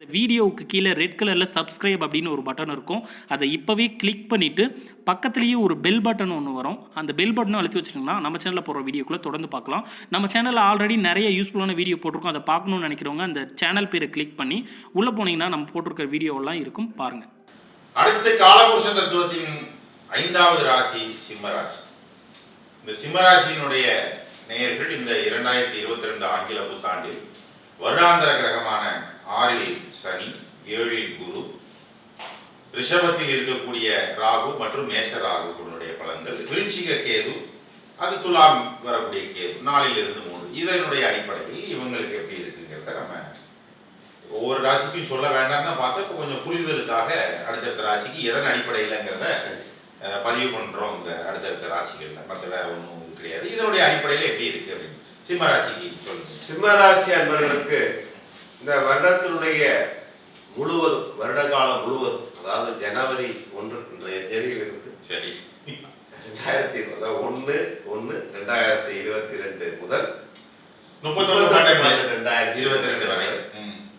இந்த வீடியோவுக்கு கீழே ரெட் கலரில் சப்ஸ்கிரைப் அப்படின்னு ஒரு பட்டன் இருக்கும். அதை இப்போவே கிளிக் பண்ணிவிட்டு பக்கத்துலேயே ஒரு பெல் பட்டன் ஒன்று வரும். அந்த பெல் பட்டனும் அழுத்தி வச்சிட்டிங்கன்னா நம்ம சேனலில் போகிற வீடியோக்குள்ளே தொடர்ந்து பார்க்கலாம். நம்ம சேனலில் ஆல்ரெடி நிறைய யூஸ்ஃபுல்லான வீடியோ போட்டிருக்கோம். அதை பார்க்கணும்னு நினைக்கிறவங்க அந்த சேனல் பேரை கிளிக் பண்ணி உள்ளே போனீங்கன்னா நம்ம போட்டிருக்கிற வீடியோவெல்லாம் இருக்கும். பாருங்கள் அடுத்து காலபுருஷ தத்துவத்தின் ஐந்தாவது ராசி சிம்மராசி இந்த சிம்மராசியினுடைய நேயர்கள் இந்த இரண்டாயிரத்தி இருபத்தி ரெண்டு ஆங்கில புத்தாண்டில் வருடாந்திர கிரகமான ஆறில் சனி ஏழில் குரு. ரிஷபத்தில் இருக்கக்கூடிய ராகு மற்றும் மேஷ ராகுகளுடைய பலன்கள். விருச்சிக கேது அது துலாம் வரக்கூடிய கேது நாலில் இருந்து மூணு இதனுடைய அடிப்படையில் இவங்களுக்கு எப்படி இருக்குங்கிறத நம்ம ஒவ்வொரு ராசிக்கும் சொல்ல வேண்டாம்னு பார்த்தா இப்போ கொஞ்சம் புரிதலுக்காக அடுத்தடுத்த ராசிக்கு எதன் அடிப்படையிலங்கிறத பதிவு பண்ணுறோம் இந்த அடுத்தடுத்த ராசிகளில். மற்ற வேற ஒன்றும் இது கிடையாது. இதனுடைய அடிப்படையில் எப்படி இருக்கு அப்படின்னு. சிம்ம ராசிக்கு சொல்லுங்க. சிம்மராசி அன்பர்களுக்கு இந்த வருடத்தினுடைய முழுவதும் வருட காலம் முழுவதும் அதாவது ஜனவரி ஒன்று இன்றைய தேதியிலிருந்து சரி. ரெண்டாயிரத்தி அதாவது ஒன்று ஒன்று ரெண்டாயிரத்தி இருபத்தி ரெண்டு முதல் ரெண்டாயிரத்தி இருபத்தி ரெண்டு வரை.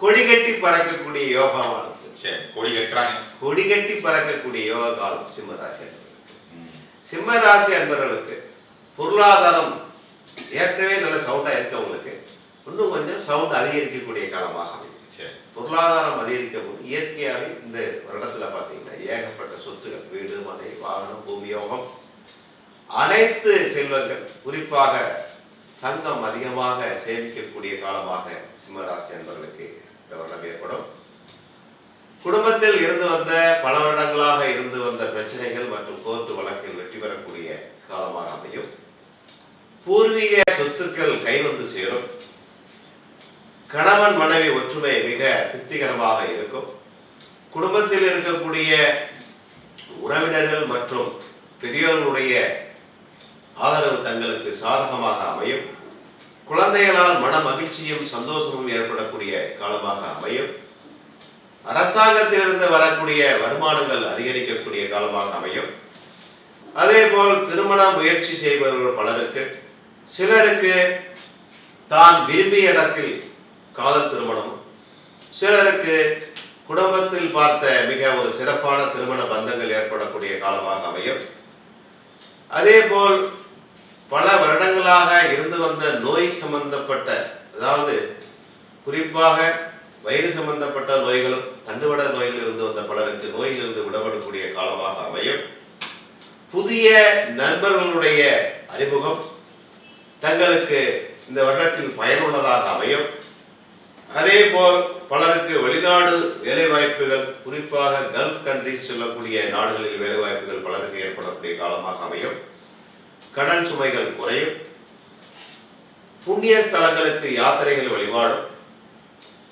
கொடி கட்டி பறக்கக்கூடிய யோகமானது சரி கொடி கட்டுறாங்க. கொடி கட்டி பறக்கக்கூடிய யோக காலம் சிம்மராசி அன்பர்களுக்கு ம். சிம்ம ராசி அன்பர்களுக்கு பொருளாதாரம் ஏற்கனவே நல்ல சவுண்டா இருக்கவங்களுக்கு இன்னும் கொஞ்சம் சவுண்ட் அதிகரிக்கக்கூடிய காலமாக அமையும் பொருளாதாரம் அதிகரிக்க போது இயற்கையாகவே இந்த வருடத்துல பார்த்தீங்கன்னா ஏகப்பட்ட சொத்துகள் வீடு மனை வாகனம் பூமியோகம் அனைத்து செல்வங்கள் குறிப்பாக தங்கம் அதிகமாக சேமிக்கக்கூடிய காலமாக சிம்மராசி அன்பர்களுக்கு இந்த வருடம் ஏற்படும். குடும்பத்தில் இருந்து வந்த பல வருடங்களாக இருந்து வந்த பிரச்சனைகள் மற்றும் கோர்ட்டு வழக்கில் வெற்றி பெறக்கூடிய காலமாக அமையும். பூர்வீக சொத்துக்கள் கைவந்து சேரும். கணவன் மனைவி ஒற்றுமை மிக திருப்திகரமாக இருக்கும். குடும்பத்தில் இருக்கக்கூடிய உறவினர்கள் மற்றும் பெரியோர்களுடைய ஆதரவு தங்களுக்கு சாதகமாக அமையும். குழந்தைகளால் மன மகிழ்ச்சியும் சந்தோஷமும் ஏற்படக்கூடிய காலமாக அமையும். அரசாங்கத்திலிருந்து வரக்கூடிய வருமானங்கள் அதிகரிக்கக்கூடிய காலமாக அமையும். அதே போல் திருமண முயற்சி செய்பவர்கள் பலருக்கு சிலருக்கு தான் விரும்பிய இடத்தில் காதல் திருமணம். சிலருக்கு குடும்பத்தில் பார்த்த மிக ஒரு சிறப்பான திருமண பந்தங்கள் ஏற்படக்கூடிய காலமாக அமையும். அதே போல் பல வருடங்களாக இருந்து வந்த நோய் சம்பந்தப்பட்ட அதாவது குறிப்பாக வயிறு சம்பந்தப்பட்ட நோய்களும் தண்டுவட நோயில் இருந்து வந்த பலருக்கு நோயிலிருந்து விடப்படக்கூடிய காலமாக அமையும். புதிய நண்பர்களுடைய அறிமுகம் தங்களுக்கு இந்த வருடத்தில் பயனுள்ளதாக அமையும். அதே போல் பலருக்கு வெளிநாடு வேலைவாய்ப்புகள் குறிப்பாக கல்ஃப் கண்ட்ரிஸ் சொல்லக்கூடிய நாடுகளில் வேலைவாய்ப்புகள் பலருக்கு ஏற்படக்கூடிய காலமாக அமையும். கடன் சுமைகள் குறையும். புண்ணிய ஸ்தலங்களுக்கு யாத்திரைகள் வழிபாடும்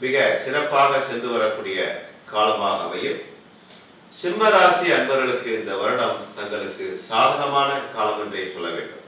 மிக சிறப்பாக சென்று வரக்கூடிய காலமாக அமையும். சிம்ம ராசி அன்பர்களுக்கு இந்த வருடம் தங்களுக்கு சாதகமான காலம் என்றே சொல்ல வேண்டும்.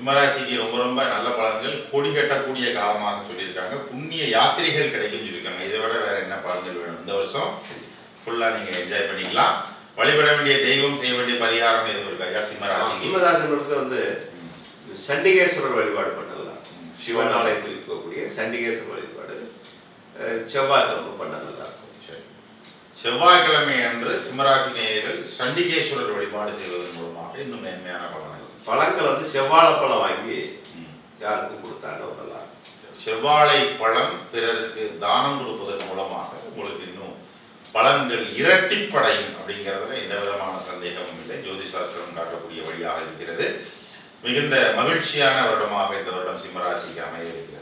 சிம்மராசிக்கு ரொம்ப ரொம்ப நல்ல பலன்கள். கொடி கட்டக்கூடிய காலமாக சொல்லியிருக்காங்க. புண்ணிய யாத்திரைகள் கிடைக்கும் சொல்லியிருக்காங்க. இதை விட வேற என்ன பலன்கள் வேணும்? இந்த வருஷம் ஃபுல்லாக நீங்கள் என்ஜாய் பண்ணிக்கலாம். வழிபட வேண்டிய தெய்வம் செய்ய வேண்டிய பரிகாரம் எதுவும் இருக்கா? ஐயா சிம்மராசிக்கு? சிம்ம ராசி அன்பர்களுக்கு வந்து சண்டிகேஸ்வரர் வழிபாடு பண்ணலாம். சிவன் ஆலயத்தில் இருக்கக்கூடிய சண்டிகேஸ்வரர் வழிபாடு செவ்வாய்க்கிழமை பண்ண நல்லா இருக்கும் சரி. செவ்வாய்க்கிழமை அன்று சிம்மராசி நேயர்கள் சண்டிகேஸ்வரர் வழிபாடு செய்வதன் மூலமாக இன்னும் மேன்மையான பலனை பழங்கள் வந்து செவ்வாழை பழம் வாங்கி யாருக்கும் கொடுத்தாங்க நல்லா செவ்வாழை பழம் பிறருக்கு தானம் கொடுப்பதன் மூலமாக உங்களுக்கு இன்னும் பலன்கள் இரட்டிப்படையும் அப்படிங்கிறதுல எந்த விதமான சந்தேகமும் இல்லை. ஜோதிஷாஸ்திரம் காட்டக்கூடிய வழியாக இருக்கிறது. மிகுந்த மகிழ்ச்சியான வருடமாக இந்த வருடம் சிம்மராசிக்கு அமைய இருக்கிறது.